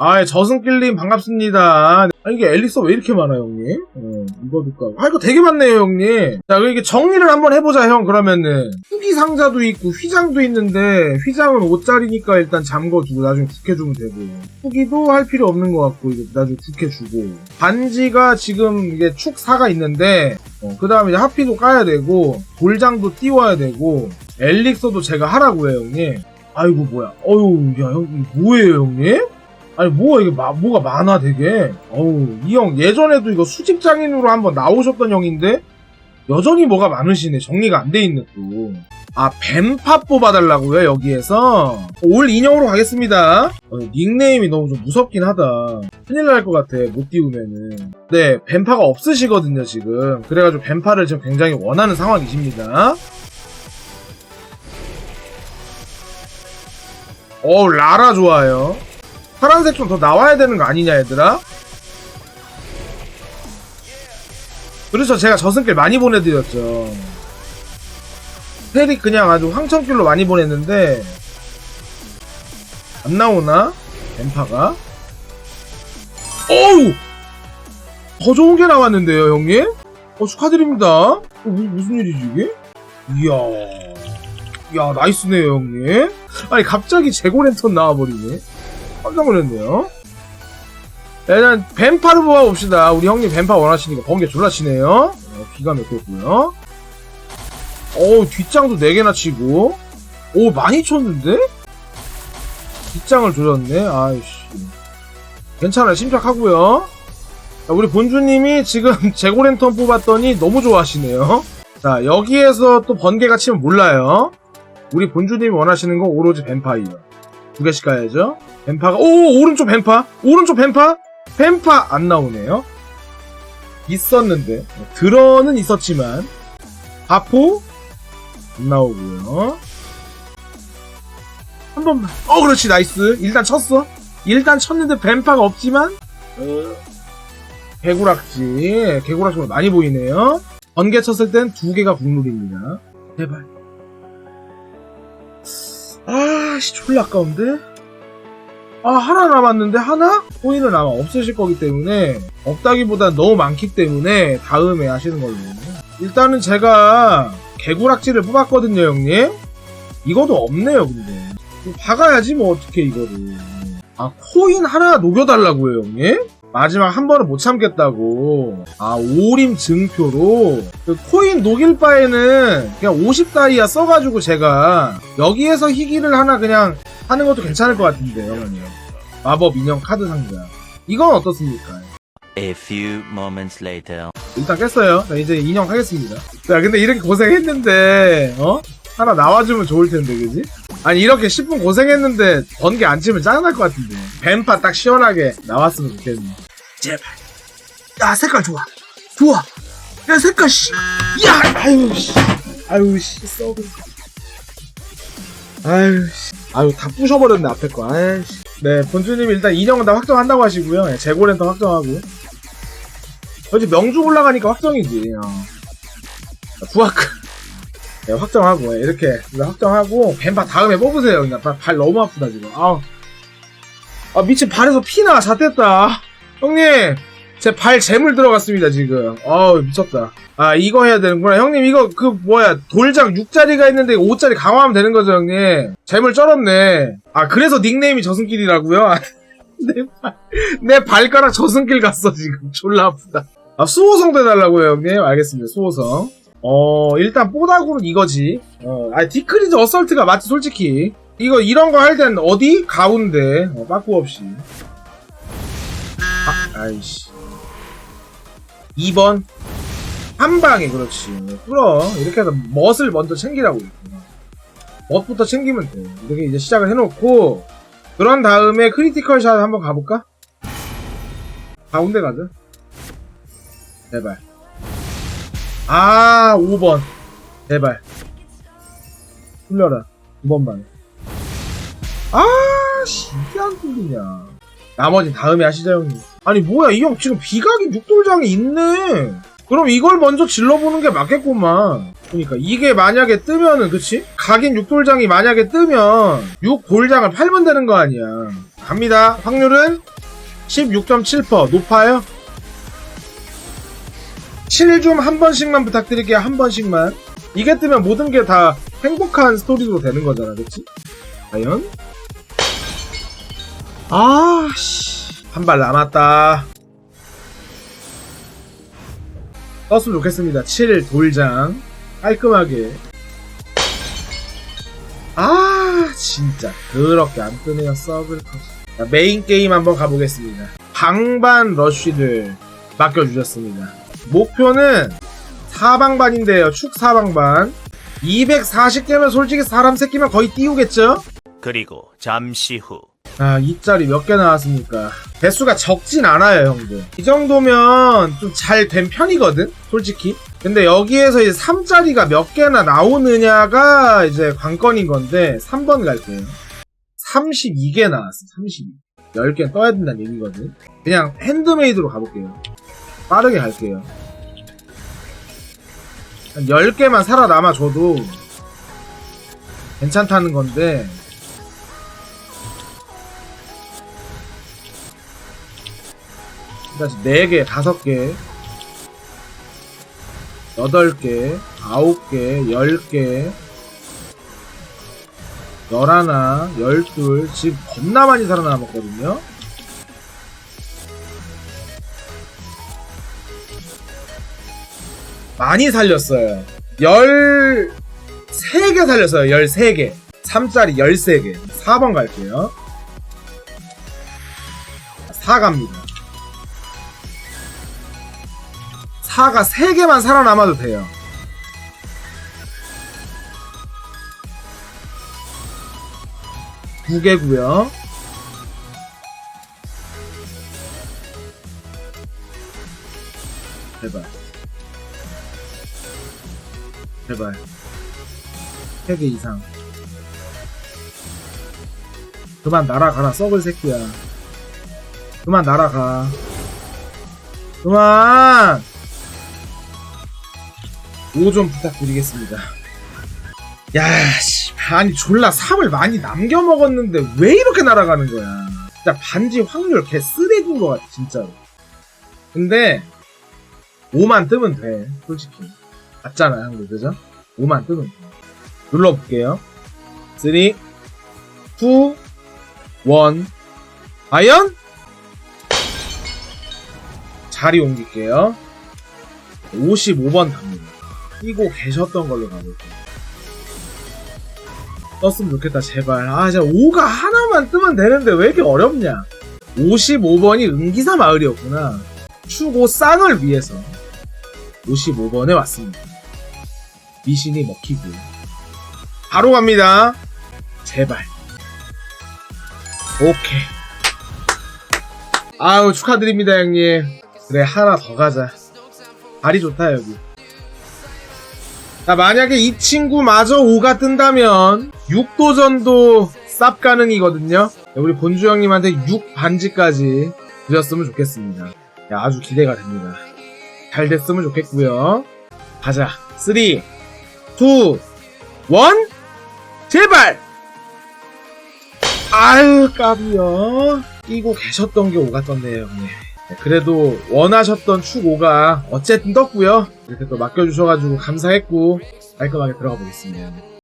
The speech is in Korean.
아, 저승길님 반갑습니다. 아, 이게 엘릭서 왜 이렇게 많아요, 형님? 어, 이거 둘까? 아, 이거 되게 많네요, 형님. 자, 이게 정리를 한번 해보자, 형, 그러면은. 후기 상자도 있고, 휘장도 있는데, 휘장은 5짜리니까 일단 잠궈두고, 나중에 국해주면 되고. 후기도 할 필요 없는 것 같고, 이제 나중에 국해주고. 반지가 지금 이게 축 4가 있는데, 어, 그 다음에 하피도 까야 되고, 돌장도 띄워야 되고, 엘릭서도 제가 하라고 해요, 형님. 아이고, 뭐야. 어유 야, 형, 뭐예요, 형님? 아니 뭐가 이게 마- 뭐가 많아 되게? 어우 이 형 예전에도 이거 수집 장인으로 한번 나오셨던 형인데 여전히 뭐가 많으시네. 정리가 안 돼 있네 또아 뱀파 뽑아달라고요 여기에서? 올 인형으로 가겠습니다. 어, 닉네임이 너무 좀 무섭긴 하다. 큰일 날 것 같아 못 띄우면은. 네 뱀파가 없으시거든요 지금. 그래가지고 뱀파를 지금 굉장히 원하는 상황이십니다. 어우 라라 좋아요 파란색 좀 더 나와야 되는 거 아니냐 얘들아? 그래서 제가 저승길 많이 보내드렸죠 페리 그냥 아주 황천길로 많이 보냈는데 안 나오나? 뱀파가 어우! 더 좋은 게 나왔는데요 형님? 어 축하드립니다 어, 무, 무슨 일이지 이게? 이야 야 나이스네요 형님 아니 갑자기 재고 랜턴 나와버리네 깜짝 놀랐네요. 일단 뱀파를 뽑아봅시다. 우리 형님 뱀파 원하시니까 번개 졸라 치네요. 어, 기가 막혔고요. 오 뒷장도 4개나 치고 오 많이 쳤는데? 뒷장을 조졌네. 아이씨. 괜찮아요. 침착하고요. 자, 우리 본주님이 지금 재고랜턴 뽑았더니 너무 좋아하시네요. 자 여기에서 또 번개가 치면 몰라요. 우리 본주님이 원하시는 건 오로지 뱀파이어. 두 개씩 가야죠. 뱀파가 오 오른쪽 뱀파? 오른쪽 뱀파? 뱀파 안 나오네요. 있었는데. 들어는 있었지만 바포 안 나오고요. 한 번만 어 그렇지 나이스. 일단 쳤어. 일단 쳤는데 뱀파가 없지만 어, 개구락지 개구락지가 많이 보이네요. 번개 쳤을 땐 두 개가 국룰입니다. 제발. 아씨 졸라 아까운데 아 하나 남았는데 하나? 코인은 아마 없으실 거기 때문에 없다기보단 너무 많기 때문에 다음에 하시는 걸로. 일단은 제가 개구락지를 뽑았거든요 형님. 이것도 없네요 근데. 박아야지 뭐 어떻게 이거를. 아 코인 하나 녹여달라고요 형님? 마지막 한 번은 못 참겠다고. 아 오림 증표로. 그 코인 녹일 바에는 그냥 50 다이아 써가지고 제가 여기에서 희귀를 하나 그냥 하는 것도 괜찮을 것 같은데 어머니 마법 인형 카드 상자. 이건 어떻습니까? A few moments later. 일단 깼어요. 자, 이제 인형 하겠습니다. 자 근데 이렇게 고생했는데 어? 하나 나와주면 좋을 텐데 그지? 아니 이렇게 10분 고생했는데 번개 안 치면 짜증날 것 같은데. 뱀파 딱 시원하게 나왔으면 좋겠네. 제발. 야 색깔 좋아. 좋아. 야 색깔 씨 야! 아유 씨. 아유 씨. 썩은 아유 씨. 아유 다 부셔버렸네 앞에 거. 아유 씨네 본주님 일단 인형은 다 확정한다고 하시고요. 네, 재고랜턴 확정하고. 어제 명중 올라가니까 확정이지 어. 부하크. 네, 확정하고 예, 이렇게 확정하고 뱀파 다음에 뽑으세요. 그냥 발, 발 너무 아프다 지금. 아우. 아 미친 발에서 피나 잣됐다. 형님 제 발 재물 들어갔습니다 지금. 아우 미쳤다. 아 이거 해야 되는구나. 형님 이거 그 뭐야 돌장 6짜리가 있는데 5짜리 강화하면 되는 거죠 형님? 재물 쩔었네. 아 그래서 닉네임이 저승길이라고요? 내, 발, 내 발가락 저승길 갔어 지금. 졸라 아프다. 아 수호성 돼달라고요 형님? 알겠습니다 수호성. 어 일단 뽀다구는 이거지. 어, 아 디크리즈 어설트가 맞지 솔직히. 이거 이런 거 할 땐 어디? 가운데. 어, 빠꾸 없이. 아, 아이씨 2번 한 방에 그렇지. 끌어 이렇게 해서 멋을 먼저 챙기라고 멋부터 챙기면 돼. 이렇게 이제 시작을 해놓고 그런 다음에 크리티컬 샷 한번 가볼까? 가운데 가자 제발. 아 5번. 제발. 풀려라. 2번만. 아씨 이게 안 뚫리냐 나머진 다음에 하시죠 형님 아니 뭐야 이 형 지금 비각이 육돌장에 있네 그럼 이걸 먼저 질러보는 게 맞겠구만 그러니까 이게 만약에 뜨면은 그치? 각인 육돌장이 만약에 뜨면 육골장을 팔면 되는 거 아니야 갑니다. 확률은 16.7% 높아요. 7 좀 한 번씩만 부탁드릴게요. 한 번씩만. 이게 뜨면 모든 게 다 행복한 스토리로 되는 거잖아, 그치? 과연? 아, 씨. 한 발 남았다. 떴으면 좋겠습니다. 7 돌장. 깔끔하게. 아, 진짜. 그렇게 안 뜨네요, 컷. 자, 메인 게임 한번 가보겠습니다. 방반 러쉬를 맡겨주셨습니다. 목표는 사방반인데요. 축 사방반. 240개면 솔직히 사람 새끼면 거의 띄우겠죠? 그리고 잠시 후 아, 이 짤이 몇개 나왔습니까? 개수가 적진 않아요, 형들. 이 정도면 좀 잘 된 편이거든? 솔직히. 근데 여기에서 이제 3짜리가 몇 개나 나오느냐가 이제 관건인 건데, 3번 갈게요. 32개 나왔어, 32. 10개 떠야 된다는 얘기거든. 그냥 핸드메이드로 가볼게요. 빠르게 갈게요. 한 10개만 살아남아줘도 괜찮다는 건데, 그러니까 4개, 5개, 8개, 9개, 10개, 11, 12, 지금 겁나 많이 살아남았거든요? 많이 살렸어요. 13개 살렸어요, 13개. 3짜리 13개. 4번 갈게요. 4 갑니다. 4가 3개만 살아남아도 돼요. 두 개고요. 제발. 제발. 3개 이상. 그만 날아가라, 썩을 새끼야. 그만 날아가. 그만! 5 좀 부탁드리겠습니다. 야, 씨. 아니, 졸라 3을 많이 남겨 먹었는데 왜 이렇게 날아가는 거야. 진짜 반지 확률 개 쓰레기인 것 같아, 진짜로. 근데, 5만 뜨면 돼, 솔직히. 맞잖아, 형들, 그죠? 5만 뜨면 돼. 눌러볼게요. 3, 2, 1. 과연? 자리 옮길게요. 55번 갑니다. 끼고 계셨던 걸로 가볼게요. 떴으면 좋겠다, 제발. 아, 진짜 5가 하나만 뜨면 되는데 왜 이렇게 어렵냐? 55번이 은기사 마을이었구나. 추고 쌍을 위해서 55번에 왔습니다. 미신이 먹히고. 바로 갑니다. 제발. 오케이. 아유, 축하드립니다, 형님. 그래, 하나 더 가자. 발이 좋다, 여기. 자, 만약에 이 친구마저 5가 뜬다면 6도전도 쌉 가능이거든요. 우리 본주 형님한테 6 반지까지 드렸으면 좋겠습니다. 야, 아주 기대가 됩니다. 잘 됐으면 좋겠고요. 가자. 3, 2, 1, 제발! 아유, 까비요. 끼고 계셨던 게 5가 떴네요, 형님. 네, 그래도 원하셨던 축 5가 어쨌든 떴고요. 이렇게 또 맡겨주셔가지고 감사했고 깔끔하게 들어가 보겠습니다.